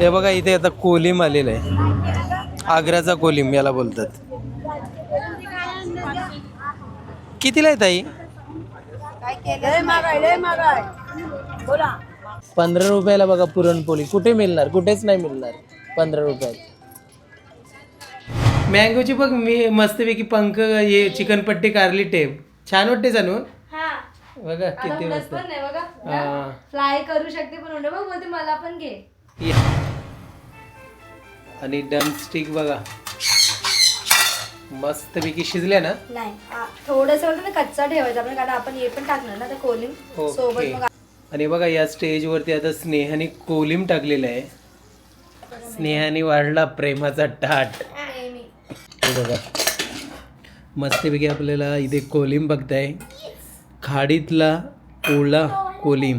हे बघा इथे आता कोलिम आलेलं आहे. आग्र्याचा कोलिम याला बोलतात. कितीला आहे ताई? पंधरा रुपयाला बघा पुरणपोळी. कुठे मिळणार? कुठेच नाही मिळणार. पंधरा रुपयात. मँगोची बघ मी मस्तपैकी पंख हे चिकन पट्टी कारली टेप छान वाटते हा. बघा किती मस्त. फ्लाय करू शकते पण बोलते मला पण घे. आणि डम स्टिक बघा. मस्तपैकी शिजल्या ना? नाही थोडस कच्चा ठेवायचा आपण कारण आपण हे पण टाकणार ना तर कोलिम सोबत ओके मग आणि बघा या स्टेजवरती आता स्नेहाने कोलिम टाकलेलं आहे. स्नेहाने वाढला प्रेमाचा टाट. बघा. मस्तपैकी आपल्याला इथे कोलिम बघताय. खाडीतला ओला कोलिम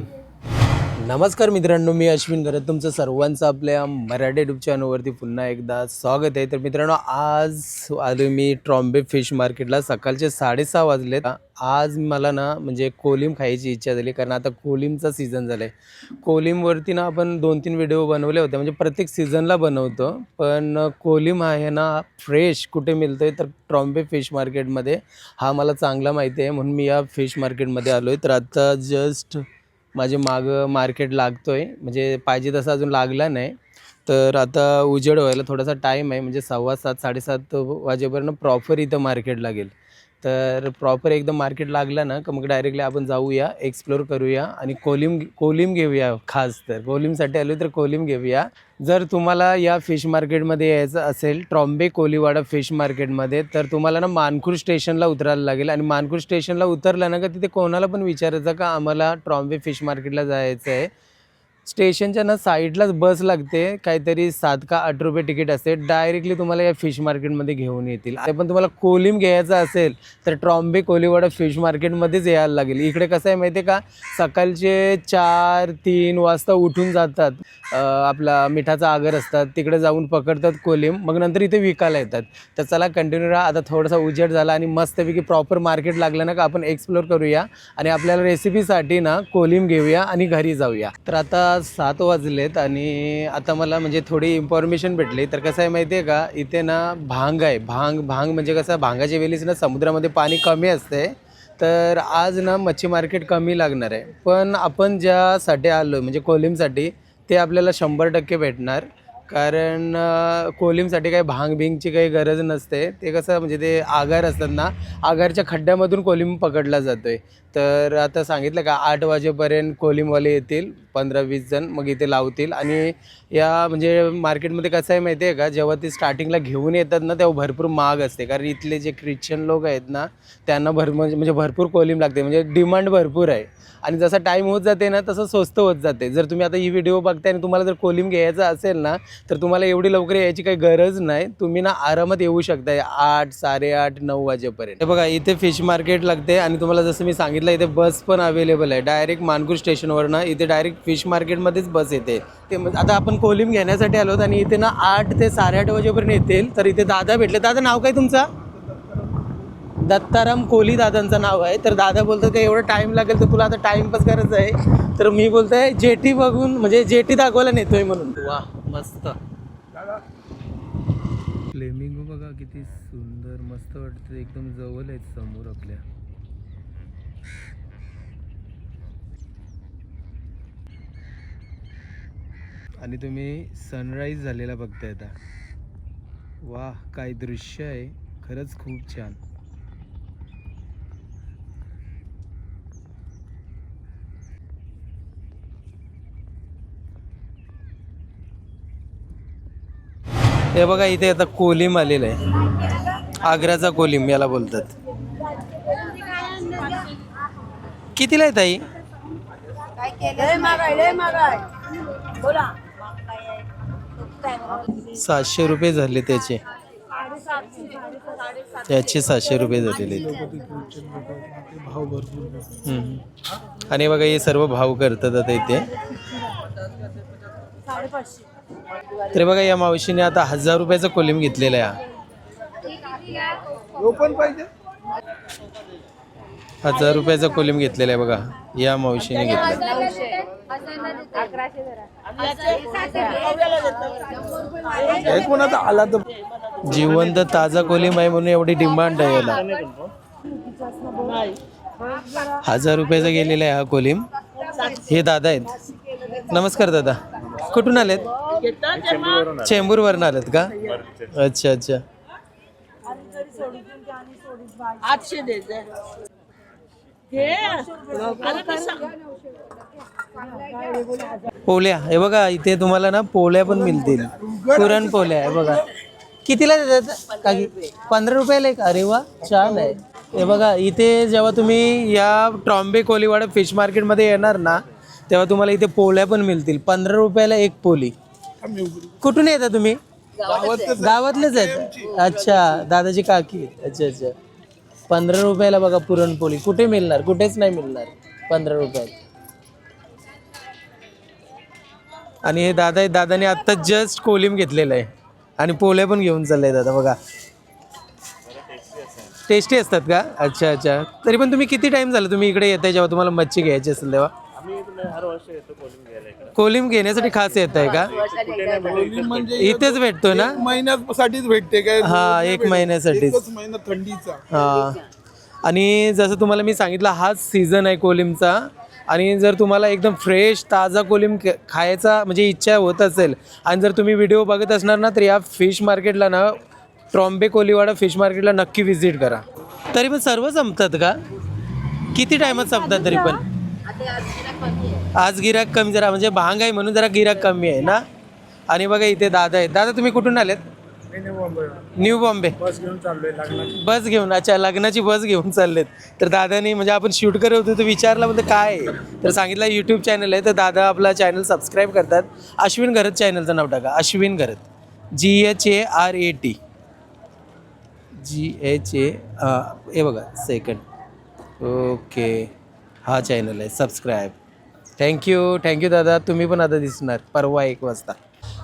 नमस्कार मित्रांनो मी अश्विन करत तुमचं सर्वांचं आपल्या मराठी युट्यूब चॅनलवरती पुन्हा एकदा स्वागत आहे. तर मित्रांनो आज आलो मी ट्रॉम्बे फिश मार्केटला सकाळचे साडेसहा वाजलेत. आज मला ना म्हणजे कोलिम खायची इच्छा झाली कारण आता कोलिमचा सीझन झाला आहे कोलिमवरती ना आपण दोन तीन व्हिडिओ बनवले होते म्हणजे प्रत्येक सीझनला बनवतो. पण कोलिम आहे ना फ्रेश कुठे मिळतो आहे तर ट्रॉम्बे फिश मार्केटमध्ये हा मला चांगला माहिती आहे म्हणून मी या फिश मार्केटमध्ये आलो आहे तर आता जस्ट माझे मागं मार्केट लागतो आहे म्हणजे पाहिजे तसं अजून लागला नाही. तर आता उजेड व्हायला थोडासा टाईम आहे. म्हणजे सव्वा सात साडेसात वाजेपर्यंत प्रॉपर इथं मार्केट लागेल. तर प्रॉपर एकदम मार्केट लागलं ना का मग डायरेक्टली आपण जाऊया एक्सप्लोर करूया आणि कोलिम कोलिम घेऊया खास तर. कोलिमसाठी आलो तर कोलिम घेऊया. जर तुम्हाला या फिश मार्केटमध्ये यायचं असेल ट्रॉम्बे कोलीवाडा फिश मार्केटमध्ये तर तुम्हाला ना मानखूर स्टेशनला उतरायला लागेल. आणि मानखूर स्टेशनला उतरलं ना का तिथे कोणाला पण विचारायचं का आम्हाला ट्रॉम्बे फिश मार्केटला जायचं आहे स्टेशनच्या ना साईडलाच बस लागते. काहीतरी सात का आठ रुपये तिकीट असते. डायरेक्टली तुम्हाला या फिश मार्केटमध्ये घेऊन येतील. आणि पण तुम्हाला कोलिम घ्यायचा असेल तर ट्रॉम्बे कोलीवाडा फिश मार्केटमध्येच यायला लागेल. इकडे कसं आहे माहिती आहे का? सकाळचे चार तीन वाजता उठून जातात. आपला मिठाचा आगर असतात. तिकडे जाऊन पकडतात कोलिम. मग नंतर इथे विकायला येतात. तर चला कंटिन्यू राहा. आता थोडासा उजेड झाला आणि मस्तपैकी प्रॉपर मार्केट लागलं ना का आपण एक्सप्लोर करूया. आणि आपल्याला रेसिपीसाठी ना कोलिम घेऊया आणि घरी जाऊया. तर आता सात वाजलेत आणि आता मला म्हणजे थोडी इन्फॉर्मेशन भेटली. तर कसं आहे माहिती आहे का? इथे ना भांग आहे. भांग भांग म्हणजे कसं? भांगाच्या वेळीच ना समुद्रामध्ये पाणी कमी असते. तर आज ना मच्छी मार्केट कमी लागणार आहे. पण आपण ज्यासाठी आलो म्हणजे कोलिमसाठी ते आपल्याला शंभर टक्के भेटणार. कारण कोलिमसाठी काही भांग भिंगची काही गरज नसते. ते कसं म्हणजे ते आगार असतात ना आगारच्या खड्ड्यामधून कोलिम पकडला जातो आहे तर आता सांगितलं का आठ वाजेपर्यंत कोलिमवाले येतील पंधरा वीस जण मग इथे लावतील. आणि या म्हणजे मार्केटमध्ये कसं आहे माहिती आहे का जेव्हा ते स्टार्टिंगला घेऊन येतात ना तेव्हा भरपूर महाग असते. कारण इथले जे ख्रिश्चन लोक आहेत ना त्यांना भर म्हणजे म्हणजे भरपूर कोलिम लागते. म्हणजे डिमांड भरपूर आहे. आणि जसा टाईम होत जाते ना तसं स्वस्त होत जाते. जर तुम्ही आता ही व्हिडिओ बघताय आणि तुम्हाला जर कोलिम घ्यायचा असेल ना तर तुम्हाला एवढी लवकर यायची काही गरज नाही. तुम्ही ना आरामात येऊ शकताय. आठ साडेआठ नऊ वाजेपर्यंत. बघा इथे फिश मार्केट लागते. आणि तुम्हाला जसं मी सांगितलं इथे बस पण अवेलेबल आहे. डायरेक्ट मानपूर स्टेशनवर ना इथे डायरेक्ट फिश मार्केटमध्येच बस येते. ते म्हणजे आता आपण कोलिम घेण्यासाठी आलो आणि इथे ना आठ ते साडेआठ वाजेपर्यंत येतील. तर इथे दादा भेटले. दादा नाव काय तुमचं? दत्ताराम कोहली दादांचं नाव आहे. तर दादा बोलतात का एवढं टाईम लागेल तर तुला आता टाईमपास करायचं आहे. तर मी बोलतोय जेटी बघून म्हणजे जेटी दाखवायला नेतोय म्हणून. वा मस्त. फ्लेमिंगो बघा किती सुंदर मस्त वाटतं. एकदम जवळ आहेत समोर आपल्या. आणि तुम्ही सनराईज झालेला बघताय आता. वाह काय दृश्य आहे. खरंच खूप छान. हे बघा इथे आता कोलिम आलेलं आहे. आग्र्याचा कोलिम याला बोलतात. कितीला आहे ताई? सातशे रुपये झाले त्याचे. त्याचे सातशे रुपये झालेले आणि बघा हे सर्व भाव करतात आता इथे. तरी बघा या मावशीने आता हजार रुपयाचा कोलिम घेतलेला आहे. हजार रुपयाचा कोलिम घेतलेला आहे बघा. या मावशीने घेतला. एक कोणाचा आला तर जिवंत ताजा कोलिम आहे म्हणून एवढी डिमांड आहे याला. हजार रुपयाचा गेलेला आहे हा कोलिम. हे दादा आहेत. नमस्कार दादा. कुठून आलेत? चेंबूर वरून आलेत का? अच्छा अच्छा. आठशे द्यायचे पोल्या. हे बघा इथे तुम्हाला ना पोळ्या पण मिळतील. पुरण पोळ्या आहे बघा. कितीला देतात? काकी पंधरा रुपयाला एक? अरे वा छान आहे. हे बघा इथे जेव्हा तुम्ही या ट्रॉम्बे कोलीवाडा फिश मार्केटमध्ये येणार ना तेव्हा तुम्हाला इथे पोळ्या पण मिळतील. पंधरा रुपयाला एक पोली. कुठून येता तुम्ही? गावातलेच आहेत. अच्छा दादाची काकी. अच्छा अच्छा. पंधरा रुपयाला बघा पुरणपोळी. कुठे मिळणार? कुठेच नाही मिळणार. पंधरा रुपयात. आणि हे दादा दादाने आत्ता जस्ट कोलिम घेतलेलं आहे. आणि पोल्या पण घेऊन चाललंय दादा बघा. टेस्टी असतात का? अच्छा अच्छा. तरी पण तुम्ही किती टाइम झाला? तुम्ही इकडे येताय जेव्हा तुम्हाला मच्छी घ्यायची असेल तेव्हा. कोलिम घेण्यासाठी खास येत आहे का? म्हणजे इथेच भेटतो ना? महिन्यासाठीच भेटते काय? हा एक महिन्यासाठीच. एकच महिना थंडीचा. हा. आणि जसं तुम्हाला मी सांगितलं हाच सीझन आहे कोलिमचा. आणि जर तुम्हाला एकदम फ्रेश ताजा कोलिम ख- खायचा म्हणजे इच्छा होत असेल आणि जर तुम्ही व्हिडिओ बघत असणार ना तर या फिश मार्केटला ना ट्रॉम्बे कोलीवाडा फिश मार्केटला नक्की व्हिजिट करा. तरी पण सर्व संपतात का? किती टायमात संपतात तरी पण? आज गिराक कमी जरा म्हणजे भांग आहे म्हणून जरा गिराक कमी आहे ना? आणि बघा इथे दादा आहेत. दादा तुम्ही कुठून आलेत? न्यू बॉम्बे. बस घेऊन चाललोय लागणार बस घेऊन अच्छा लग्नाची बस घेऊन चाललेत. तर दादानी म्हणजे आपण शूट करत होतो तर विचारलं म्हणजे काय? तर सांगितलं यूट्यूब चॅनल आहे तर दादा आपला चॅनल सबस्क्राईब करतात. अश्विन घरत चॅनलचं नाव टाका. Ashwin Gharat. G H A R A T G H A हे बघा सेकंड ओके हा चॅनल आहे. Subscribe thank you thank you दादा. तुम्ही पण आता दिसणार. परवा एक वाजता.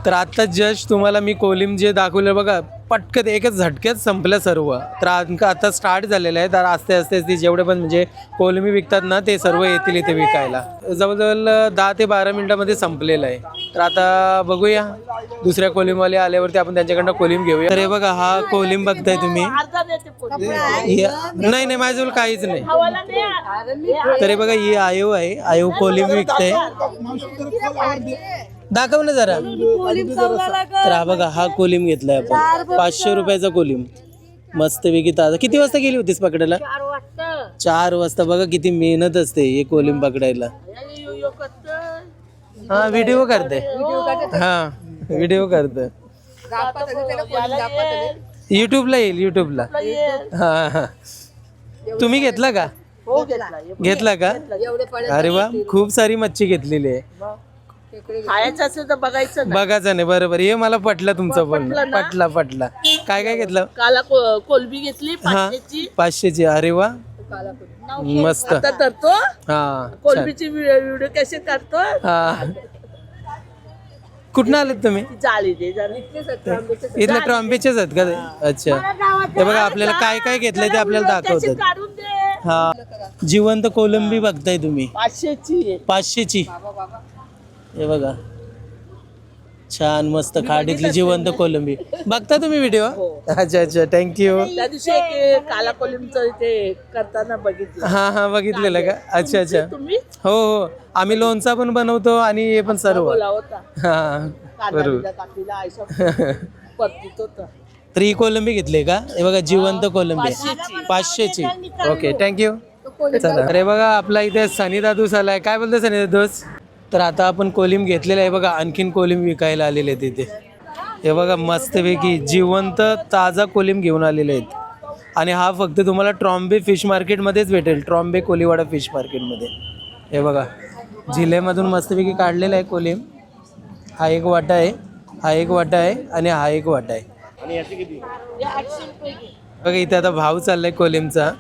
तर आत्ता जस्ट तुम्हाला मी कोलिम जे दाखवलं बघा. पटकन एकच झटक्यात संपलं सर्व. तर आज- आता स्टार्ट झालेलं आहे. तर आस्ते आस्ते ते जेवढे पण म्हणजे कोलमी विकतात ना ते सर्व येतील इथे विकायला. जवळजवळ दहा ते बारा मिनिटामध्ये संपलेलं आहे. तर आता बघूया. दुसऱ्या कोलिमवाले आल्यावरती आपण त्यांच्याकडनं कोलिम घेऊया. तर हे बघा हा कोलिम बघताय तुम्ही. नाही नाही माझ्याजवळ काहीच नाही. तर हे बघा ही आयो आहे. आयो कोलिम विकते. दाखव ना जरा. तर हा बघा हा कोलिम घेतलाय आपण. पाचशे रुपयाचा कोलिम. मस्तपैकी ताजा. किती वाजता गेली होतीस पकडायला? चार वाजता. बघा किती मेहनत असते हे कोलिम पकडायला. हा व्हिडिओ करते. हा व्हिडिओ करते. युट्यूबला येईल युट्यूबला हा हा. तुम्ही घेतला का? घेतला. का? अरे वा खूप सारी मच्छी घेतलेली आहे. खायचं असेल तर बघायचं बघायचं नाही बरोबर. हे मला पटलं तुमचं पण. पटला पटला काय काय घेतलं? काला को- कोलबी घेतली हा. पाचशेची. पाचशेची. अरे वा. मस्त. आता करतो. हा छान. कोलबीची व्हिडिओ कसे करतो हा. कुठनं आलेत तुम्ही? जाळी दे जरा इथले ट्रॉम्बेचेच आहेत. का ते? अच्छा. हे बघा आपल्याला काय काय घेतलंय ते आपल्याला दाखवतात. काढून दे? हा. जिवंत कोलंबी बघताय तुम्ही. पाचशेची. आहे. पाचशेची हे बघा. छान मस्त खाडीतली जिवंत कोलंबी. बघता तुम्ही व्हिडिओ अच्छा अच्छा थँक्यू त्या दिवशी एक काला कोलंबीचं ते करताना बघितलं. हा हा बघितलेलं का? अच्छा अच्छा. तुम्ही? हो हो. आम्ही लोणचा पण बनवतो आणि हे पण सर्व. बोला होता हा बरोबर. बिंदा कापलेला आयशा परतीत होता. तर ही कोलंबी घेतली का? हे बघा जिवंत कोलंबी. पाचशेची. ओके थँक्यू चला. अरे बघा आपला इथे सनी दादूस आलाय. काय बोलतो सनी दादूस? तर आता आपण कोलिम घेतलेलं आहे बघा आणखीन कोलिम विकायला आलेले आहेत इथे. हे बघा मस्तपैकी जिवंत ताजा कोलिम घेऊन आलेले आहेत. आणि हा फक्त तुम्हाला ट्रॉम्बे फिश मार्केटमध्येच भेटेल ट्रॉम्बे कोलीवाडा फिश मार्केटमध्ये. हे बघा जिल्ह्यामधून मस्तपैकी काढलेला आहे कोलिम. हा एक वाटा आहे हा एक वाटा आहे आणि हा एक वाटा आहे. बघा इथे आता भाव चाललाय कोलिमचा.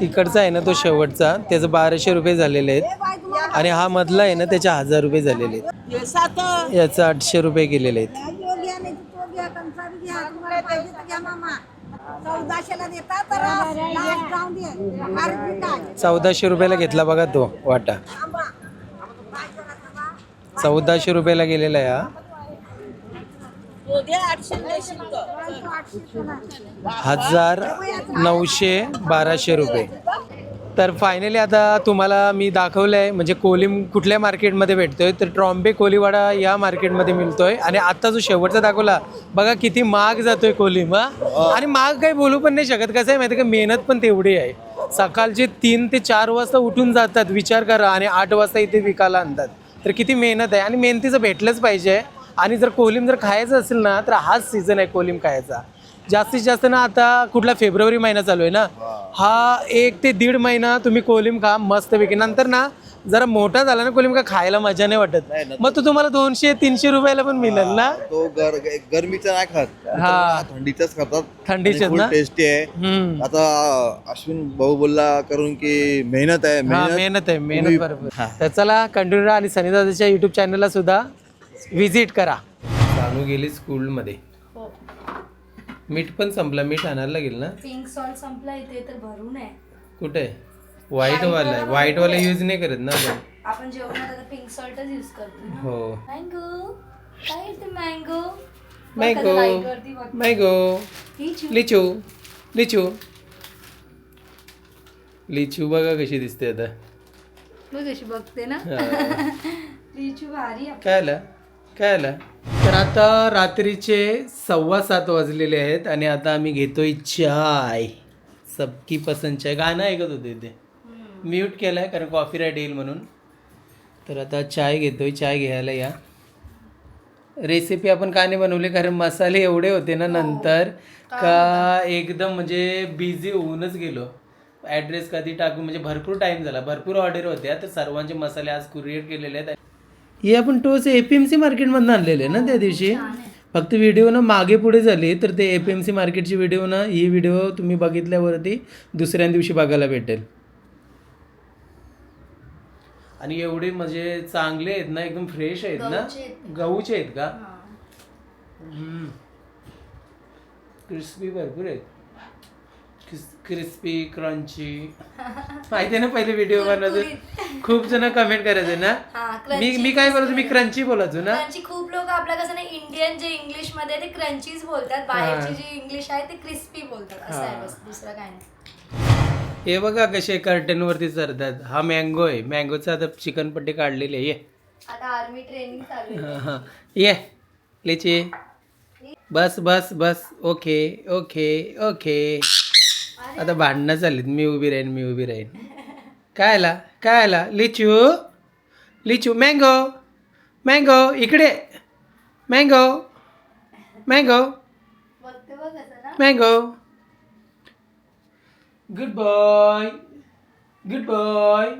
तिकडचा आहे ना तो शेवटचा त्याचं बाराशे रुपये झालेले आहेत. आणि हा मधला आहे ना त्याचे हजार रुपये झालेले आहेत. हे सात. याचं आठशे रुपये गेलेले आहेत. चौदाशे रुपयाला घेतला बघा तो वाटा. चौदाशे रुपयाला गेलेला आहे हा. हजार नऊशे बाराशे रुपये. तर फायनली आता तुम्हाला मी दाखवलं आहे म्हणजे कोलिम कुठल्या मार्केटमध्ये भेटतोय तर ट्रॉम्बे कोलीवाडा या मार्केटमध्ये मिळतोय. आणि आता जो शेवटचा दाखवला बघा किती महाग जातोय कोलिम हा? आणि महाग काही बोलू पण नाही शकत. कसं आहे माहिती का? मेहनत पण तेवढी आहे. सकाळचे तीन ते चार वाजता उठून जातात विचार करा आणि आठ वाजता इथे विकायला आणतात. तर किती मेहनत आहे. आणि मेहनतीचं भेटलंच पाहिजे. आणि जर कोलिम जर खायचं असेल ना तर हाच सीझन आहे कोलिम खायचा. जास्तीत जास्त ना आता कुठला फेब्रुवारी महिना चालू आहे ना हा एक ते दीड महिना तुम्ही कोलिम खा मस्तपैकी. नंतर ना जरा मोठा झाला ना कोलिम का खायला मजा नाही वाटत. मग तो तुम्हाला दोनशे तीनशे रुपयाला पण मिळेल ना? तो गर गरमीचा नाही खात. हा. थंडीचाच खातात. थंडीचेच ना? टेस्टी आहे. आता अश्विन भाऊ बोलला करून की मेहनत आहे मेहनत. आहे मेहनत बरोबर तर चला कंटिन्यू आणि सनीदादाच्या युट्यूब चॅनलला सुद्धा व्हिजिट करा. सानू गेली स्कूलमध्ये. मीठ पण संपला. मीठ आणायला लागेल ना? पिंक सॉल्ट संपला इथे तर भरून आहे. कुठे? व्हाईट वाला आहे व्हाईट वाला. यूज नाही करत ना आपण. आपण जेवणात आता पिंक सॉल्टच यूज करतो ना? हो. मँगो काय येते mango mango mango litchi. Litchi. Litchi. बघा कशी दिसते आता. तू कशी बघते ना? हा. लिचू भारी आहे. काय आलं? काय आलं? तर आता रात्रीचे सव्वा सात वाजलेले आहेत आणि आता आम्ही घेतोय चाय. सबकी पसंत चाय. गाणं ऐकत होते ते. म्यूट केलं आहे कारण कॉफी राईट येईल म्हणून. तर आता चाय घेतोय. चाय घ्यायला या. रेसिपी आपण का नाही बनवली? कारण मसाले एवढे होते ना नंतर का एकदम म्हणजे बिझी होऊनच गेलो. ॲड्रेस कधी टाकू? म्हणजे भरपूर टाईम झाला. भरपूर ऑर्डर होत्या. तर सर्वांचे मसाले आज कुरिअर केलेले आहेत. हे आपण टोस ए पी एम सी मार्केटमधून आणलेले ना त्या दिवशी? फक्त व्हिडिओ ना मागे पुढे झाली तर ते ए पी एम सी मार्केटची व्हिडिओ ना ही व्हिडिओ तुम्ही बघितल्यावरती दुसऱ्या दिवशी बघायला भेटेल. आणि एवढे म्हणजे चांगले आहेत ना एकदम फ्रेश आहेत ना? गहूचे आहेत. का? क्रिस्पी भरपूर आहेत. क्रिस्पी क्रंची माहिती आहे ना पहिले व्हिडिओ बनवायचे खूप जण कमेंट करायचे ना? मी मी काय बोलायचो मी क्रंची बोलायचो ना? क्रंची खूप लोक आपल्या कसं ना इंडियन जे इंग्लिशमध्ये ते क्रंचीच बोलतात. बाहेरची जी इंग्लिश आहे ते क्रिस्पी बोलतात. असं आहे बस दुसरं काय नाही. हे बघा कसे कर्टन वरती चढतात. हा मँगो आहे. मँगोचा आता चिकन पट्टी काढलेली आहे. ये. आता आर्मी ट्रेनिंग चालू आहे. ये. लिची. बस बस बस. ओके ओके ओके आता भांडणं चाललीत मी उभी राहीन मी उभी राहीन. काय आला? काय आला? लिचू? लिचू मँगो मँगो इकडे. Mango Mango Mango good boy good boy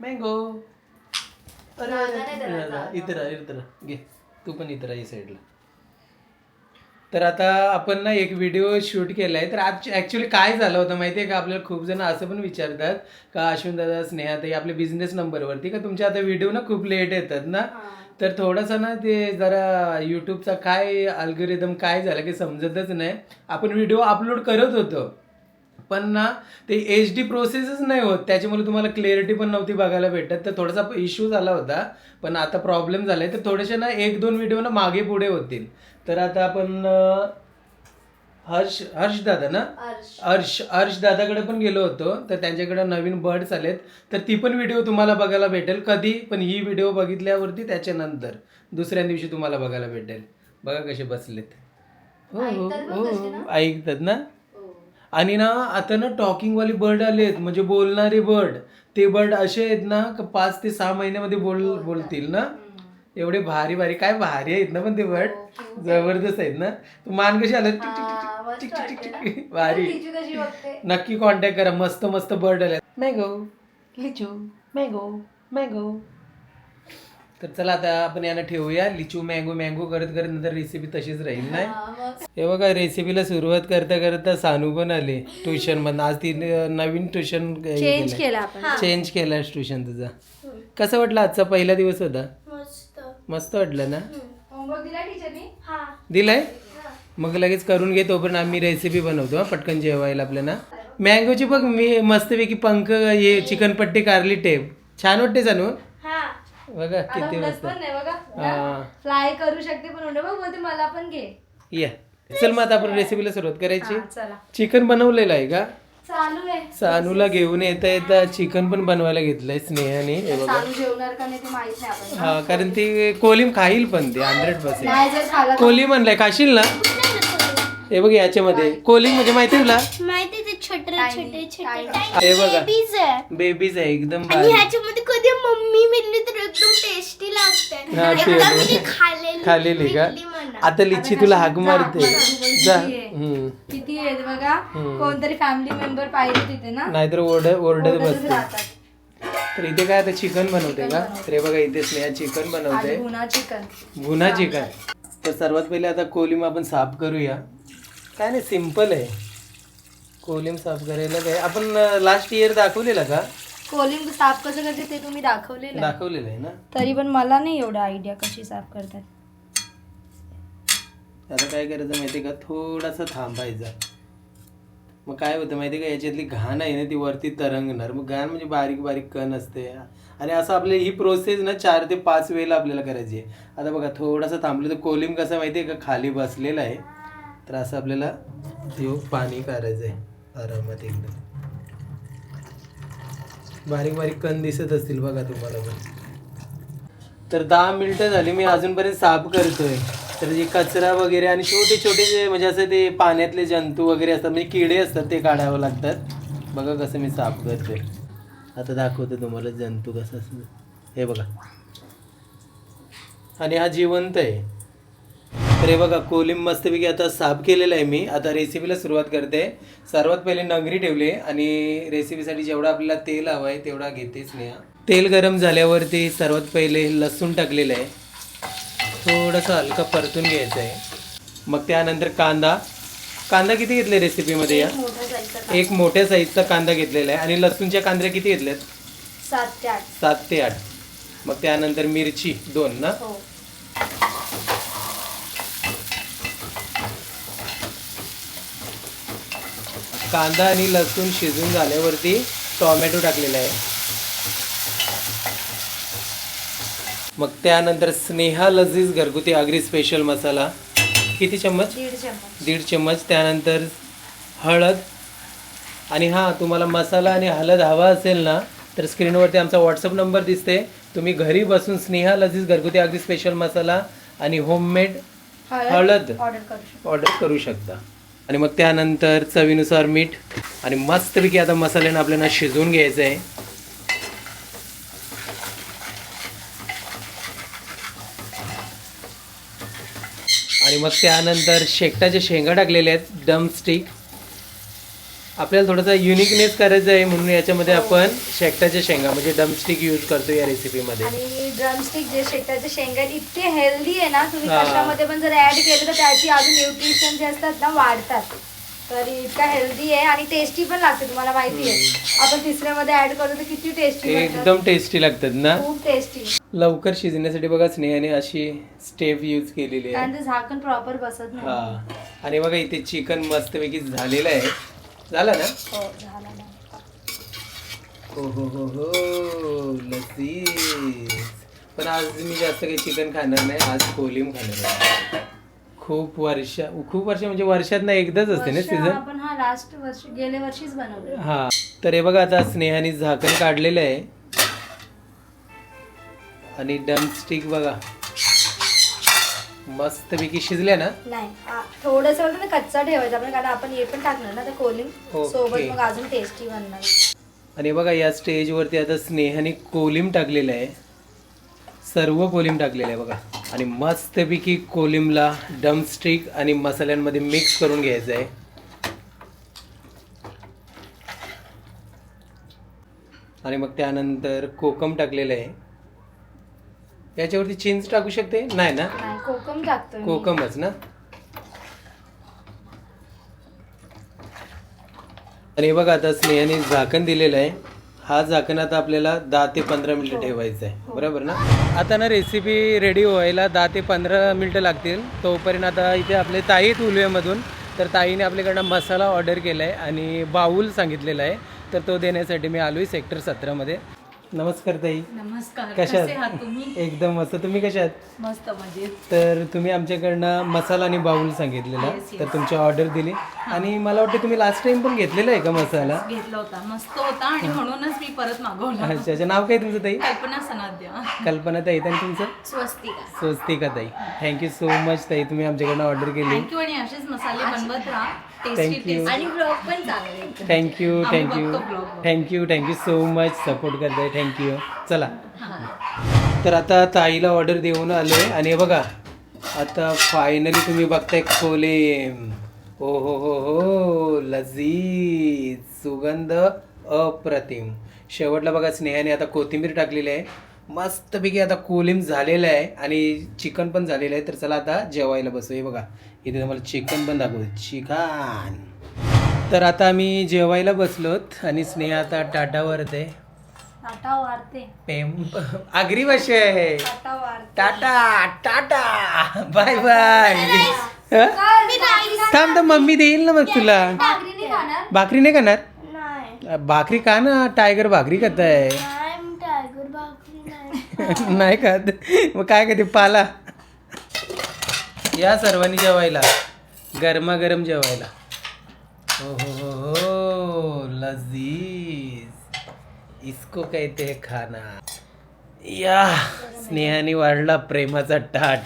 Mango अरे इथं राहा घे तू पण इथं राहा साईडला तर आता आपण ना एक व्हिडिओ शूट केला आहे तर आज ॲक्च्युली काय झालं होतं माहिती आहे का? आपल्याला खूप जण असं पण विचारतात का अश्विन दादा स्नेहाताई आपल्या बिझनेस नंबरवरती का तुमचे आता व्हिडिओ ना खूप लेट येतात ना? तर थोडंसं ना ते जरा यूट्यूबचा काय अल्गोरिदम काय झालं की समजतच नाही. आपण व्हिडिओ अपलोड करत होतो. पण ना ते एच डी प्रोसेसच नाही होत. त्याच्यामुळे तुम्हाला क्लिअरिटी पण नव्हती बघायला भेटत. तर थोडासा इश्यू झाला होता. पण आता प्रॉब्लेम झालाय. तर थोडेसे ना एक दोन व्हिडिओ ना मागे पुढे होतील. तर आता आपण हर्ष हर्ष दादा ना? हर्ष. हर्ष दादाकडे पण गेलो होतो तर त्यांच्याकडे नवीन बर्ड्स आलेत. तर ती पण व्हिडिओ तुम्हाला बघायला भेटेल. कधी? पण ही व्हिडिओ बघितल्यावरती त्याच्यानंतर. दुसऱ्या दिवशी तुम्हाला बघायला भेटेल. बघा कसे बसलेत. हो हो हो? हो, ऐकतात ना? हो. आणि ना आता ना टॉकिंग वाले बर्ड आलेत. म्हणजे बोलणारे बर्ड. ते बर्ड असे आहेत ना पाच ते सहा महिन्यामध्ये बोल बोलतील ना? एवढे भारी भारी काय भारी आहेत ना पण ते बर्ड जबरदस्त आहेत ना. तू मान कशी आलं टिक टिक हा, टिक ना? भारी. नक्की कॉन्टॅक्ट करा. मस्त मस्त बर्ड आले मँगो लिचू मँगो मँगो तर चला आता आपण यांना ठेवूया. लिचू मँगो मँगो करत करत नंतर रेसिपी तशीच राहील नाही हा, हे बघा रेसिपीला सुरुवात करता करता सानू पण आली ट्युशन मधून. आज ती नवीन ट्युशन चेंज केला आपण. चेंज केलास ट्युशन तुझा. कसं वाटलं आजचा पहिला दिवस होता? मस्त वाटलं ना? होमवर्क दिला टीचरनी? हा. दिलाय? मग लगेच करून घे तोपर्यंत आम्ही रेसिपी बनवतो हा पटकन जेवायला आपल्याला मँगोची बघ मी मस्तपैकी पंख हे चिकन पट्टी कारली टेप. छान वाटते जानू हा. बघा आता किती प्लस मस्त. पण नाही बघा. हा. फ्लाय करू शकते पण उंडे बघ बोलते मला पण घे. या. चल मग आता आपण रेसिपीला सुरुवात करायची. हा, चला. चिकन बनवलेलं आहे का? चालू आहे. सानूला घेऊन येता येता चिकन पण बनवायला घेतलंय स्नेहाने हे बघा. चालू जेवणार का नाही ते माहीत नाही आपण. हा कारण ती कोलिम खाईल पण ते हंड्रेड पर्सेंट नाही जर खाला कोलिम म्हणलाय खाशील ना? हे बघ याच्यामध्ये कोलिम म्हणजे माहिती तुला? माहिती ते छोटे छोटे छोटे. हे बघा. बेबीज आहे. बेबीज आहे एकदम आणि बारीक ह्याच्यामध्ये कधी मम्मी मिळली तर एकदम टेस्टी लागते हा, ते- एकदा मी खाल्लेली खाल्लेली का. आता लिच्ची तुला हाक मारते. जा हम्म. किती आहे बघा? कोणतरी फॅमिली मेंबर पाहिजे तिथे ना? नाहीतर ओरड ओरडत बसते राहतात. तर इथे काय आता चिकन बनवते का? तर हे बघा इथे स्नेहा चिकन बनवते. गुन्हा चिकन. गुन्हा चिकन. तर सर्वात पहिले आता कोलिम आपण साफ करूया. काय नाही सिंपल आहे. कोलिम साफ करायला काय? आपण लास्ट इयर दाखवलेला का? कोलिंग साफ कसं करते ते तुम्ही दाखवलेलं आहे. दाखवलेलं आहे ना? तरी पण मला नाही एवढा आयडिया कशी साफ करतात. आता काय करायचं माहिती का? थोडासा थांबायचा. मग काय होतं माहिती का? याच्यातली घाण आहे ना ती वरती तरंगणार. मग घाण म्हणजे बारीक बारीक कण असते. आणि असं आपली ही प्रोसेस ना चार ते पाच वेळेला आपल्याला करायची आहे. आता बघा थोडासा थांबलं तर कोलिम कसं माहिती आहे का? खाली बसलेला आहे. तर असं आपल्याला देऊ पाणी करायचं आहे आरामात एकदम. बारीक बारीक कण दिसत असतील बघा तुम्हाला पण. तर दहा मिनटं झाली. मी अजूनपर्यंत साफ करतोय. तर जे कचरा वगैरे आणि छोटे छोटे जे म्हणजे असं ते पाण्यातले जंतू वगैरे असतात म्हणजे किडे असतात ते काढावं लागतात. बघा कसं मी साफ करते. आता दाखवतो तुम्हाला जंतू कसं असं हे बघा. आणि हा जिवंत आहे. तर हे बघा कोलिंब मस्तपैकी आता साफ केलेला आहे मी. आता रेसिपीला सुरुवात करते. सर्वात पहिले नगरी ठेवली आणि रेसिपीसाठी जेवढा आपल्याला तेल हवं आहे तेवढा घेतेच नाही तेल गरम झाल्यावरती सर्वात पहिले लसूण टाकलेलं आहे. थोडंसं हलका परतून घ्यायचं आहे मग त्यानंतर कांदा. कांदा किती घेतले रेसिपीमध्ये या? एक मोठ्या साईजचा कांदा घेतलेला आहे. आणि लसूणच्या कांद्या किती घेतल्यात? सात ते आठ. सात ते आठ. मग त्यानंतर मिरची दोन ना? हो. कांदा आणि लसूण शिजून झाल्यावरती टोमॅटो टाकलेला आहे. मग त्यानंतर स्नेहा लजीज घरगुती आगरी स्पेशल मसाला. किती चम्मच? दीड चम्मच. दीड चम्मच. त्यानंतर हळद. आणि हां तुम्हाला मसाला आणि हळद हवा असेल ना तर स्क्रीनवरती आमचा व्हॉट्सअप नंबर दिसते. तुम्ही घरी बसून स्नेहा लजीज घरगुती आगरी स्पेशल मसाला आणि होममेड हळद ऑर्डर करू शकतो. ऑर्डर करू शकता. आणि मग त्यानंतर चवीनुसार मीठ आणि मस्तपैकी आता मसाल्यानं आपल्याला शिजवून घ्यायचं आहे आणि मग त्यानंतर शेकटाच्या शेंगा टाकलेल्या आहेत डम स्टिक. आपल्याला थोडासा युनिकनेस करायचा आहे म्हणून याच्यामध्ये आपण शेकटाच्या शेंगा म्हणजे डम स्टिक यूज करतो या रेसिपीमध्ये आणि ड्रमस्टिक जे शेकटाचे शेंगा आहेत, इतके हेल्दी आहे ना तुम्ही हा. कशामध्ये पण जर ऍड केलं तर त्याची अजून न्यूट्रिशन जे असतात ना वाढतात. तर इतका हेल्दी आहे आणि टेस्टी पण लागते तुम्हाला माहिती आहे. आपण तिसऱ्यामध्ये ऍड करू तर किती टेस्टी एकदम टेस्टी लागतात ना? खूप टेस्टी लवकर शिजण्यासाठी बघा स्नेहाने अशी स्टेप यूज केलेली आहे. कारण ते झाकण प्रॉपर बसत नाही. हा. आणि बघा इथे चिकन मस्तपैकी झालेलं आहे. झालं ना? हो झाला ना. हो हो हो हो. लसीस पण आज मी जास्त काही चिकन खाणार नाही आज कोलिम खाणार आहे. खूप वर्ष खूप वर्ष म्हणजे वर्षात ना एकदाच असते ना वर्ष सीझन आपण हा लास्ट वर्ष गेल्या वर्षीच बनवलं हा. तर हे बघा आता स्नेहाने झाकण काढलेलं आहे. आणि डम स्टिक बघा. मस्तपैकी शिजल्या ना? नाही थोडस ना कच्चा ठेवायचा आपण कारण आपण हे पण टाकणार ना तर कोलिंग. सोबत मग अजून टेस्टी बनणार आणि बघा या स्टेजवरती आता स्नेहाने कोलिम टाकलेलं आहे. सर्व कोलिम टाकलेलं आहे बघा. आणि मस्तपैकी कोलिमला डमस्टिक आणि मसाल्यांमध्ये मिक्स करून घ्यायचं आहे आणि मग त्यानंतर कोकम टाकलेलं आहे. याच्यावरती चिंच टाकू शकते? नाही ना? कोकम टाकतोय मी. कोकमच ना? आणि बघा आता स्नेहाने झाकण दिलेलं आहे. हा झाकण आता आपल्याला दहा ते पंधरा मिनिटं ठेवायचं आहे बरोबर ना? आता ना रेसिपी रेडी व्हायला दहा ते पंधरा मिनिटं लागतील. तोपर्यंत आता इथे आपले ताई आहेत उलव्यामधून. तर ताईने आपल्याकडनं मसाला ऑर्डर केला आहे आणि बाऊल सांगितलेला आहे. तर तो देण्यासाठी मी आलो आहे सेक्टर सतरामध्ये. नमस्कार ताई. नमस्कार. कशा कसे आहात? तुम्ही? एकदम मस्त. तुम्ही कशा आहात? मस्त मजेत. तर तुम्ही आमच्याकडनं मसाला आणि बाऊल सांगितलेला. तर तुमची ऑर्डर दिली. आणि मला वाटतं तुम्ही लास्ट टाइम पण घेतलेला आहे का मसाला? घेतला होता. मस्त होता आणि म्हणूनच मी परत मागवला. अच्छा अच्छा. नाव काय तुमचं ताई? कल्पना सनाद्या. कल्पना ताई. आणि तुमचं? स्वस्तिका. स्वस्तिका ताई. थँक्यू सो मच ताई. तुम्ही आमच्याकडनं ऑर्डर केली. थँक्यू आणि असेच मसाले बनवत राहा. आणि ब्लॉग पण चांगले thank you thank you vlog. Thank you thank you so much support करताय. थँक्यू चला. तर आता ताईला ऑर्डर देऊन आलोय. आणि हे बघा आता फायनली तुम्ही बघताय खोले. हो हो हो हो. लजीज. सुगंध अप्रतिम. शेवटला बघा स्नेहाने आता कोथिंबीर टाकलेली आहे. मस्तपैकी आता कोलिम झालेलं आहे. आणि चिकन पण झालेलं आहे. तर चला आता जेवायला बसू. हे बघा. इथे तुम्हाला चिकन पण दाखवतो. चिकन. तर आता आम्ही जेवायला बसलोत आणि स्नेहा आता टाटा वाढते. पेम आगरी भाषा आहे. Tata tata tata. Bye bye. थांब तर मम्मी देईल ना मग तुला. भाकरी नाही खाणार. नाही भाकरी का ना टायगर भाकरी खात आहे नाही मी टायगर भाकरी नाही नाही खात. मग काय खाते? पाला. या सर्वांनी जेवायला. गरमागरम जेवायला. हो हो हो हो लजीज. इसको कहते हैं खाना. या स्नेहाने वाढला प्रेमाचा टाट.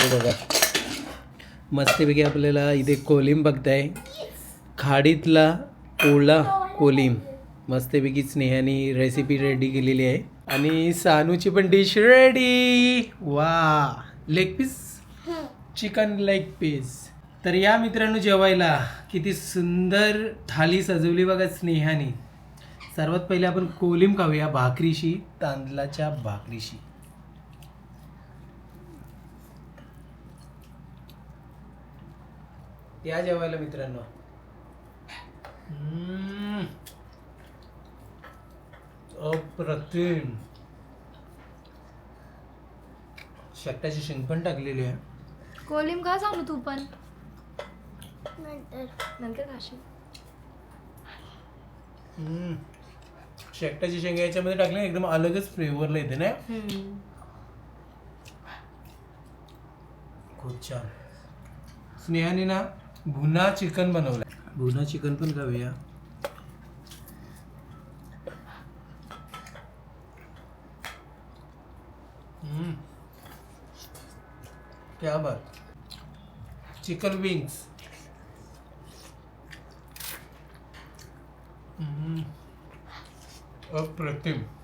हे बघा. मस्तपैकी आपल्याला इथे कोलिम बघताय. खाडीतला ओला कोलिम. मस्तपैकी स्नेहाने रेसिपी रेडी केलेली आहे. आणि सानूची पण डिश रेडी वा leg piece chicken leg piece तर या मित्रांनो जेवायला किती सुंदर थाली सजवली बघा स्नेहाने. सर्वात पहिले आपण कोलिम खाऊया भाकरीशी तांदळाच्या भाकरीशी. या जेवायला मित्रांनो. अप्रतिम. शेकटाची शेंग पण टाकलेली आहे. कोलिम का सांगू तू पण? नंतर. नंतर खाशील. हम्म. शेकटाची शेंग याच्यामध्ये टाकली ना, एकदम अलगच फ्लेवरला येते ना? खूप छान. स्नेहाने ना भुना चिकन बनवलं भुना चिकन पण खाऊया. क्या बात. Chicken wings. अप्रतिम.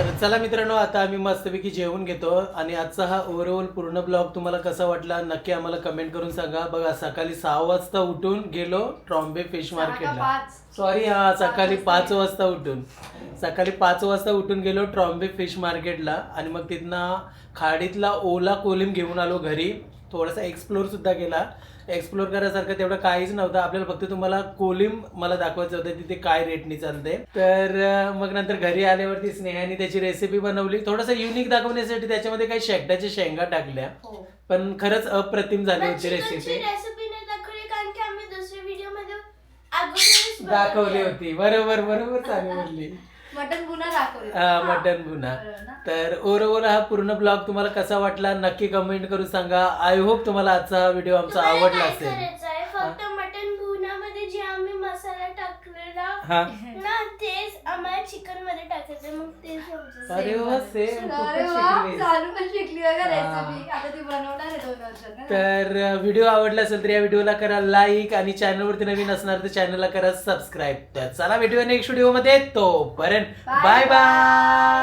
तर चला मित्रांनो आता आम्ही मस्तपैकी जेवून घेतो आणि आजचा हा ओव्हरऑल पूर्ण ब्लॉग तुम्हाला कसा वाटला नक्की आम्हाला कमेंट करून सांगा. बघा सकाळी सहा वाजता उठून गेलो ट्रॉम्बे फिश मार्केटला. सॉरी हा सकाळी पाच वाजता उठून. सकाळी पाच वाजता उठून गेलो ट्रॉम्बे फिश मार्केटला आणि मग तिथनं खाडीतला ओला कोलिम घेऊन आलो घरी. थोडासा एक्सप्लोर सुद्धा केला. एक्सप्लोर करायसारखं तेवढं काहीच नव्हतं. आपल्याला फक्त तुम्हाला कोलिम मला दाखवायचं होतं तिथे काय रेटनी चालते तर मग नंतर घरी आल्यावरती स्नेहाने त्याची रेसिपी बनवली. थोडंसं युनिक दाखवण्यासाठी त्याच्यामध्ये काही शेकटाच्या शेंगा टाकल्या. पण खरंच अप्रतिम झाली होती रेसिपी दाखवली अगोदरच दाखवली होती. बरोबर बरोबर चालू बोलली मटन गुन्हा दाखवलं हा, मटन गुन्हा. तर ओव्हरऑल हा पूर्ण ब्लॉग तुम्हाला कसा वाटला नक्की कमेंट करून सांगा. आय होप तुम्हाला आजचा हा व्हिडिओ आमचा आवडला असेल करायचं आहे फक्त मटन भुनामध्ये जे आम्ही मसाला टाकलेला हा. ना तेच आम्हाला चिकनमध्ये टाकायचं मग ते समजेल. अरे वा सेम अरे वा चालू पण शिकली बघा रेसिपी आता ती बनवणार आहे दोन वर्षात ना. तर व्हिडिओ आवडला असेल तर या व्हिडिओला करा लाईक आणि चॅनलवरती नवीन असणार तर चॅनलला करा सबस्क्राईब तर चला व्हिडिओ नेक्स्ट व्हिडिओमध्ये तोपर्यंत. Bye bye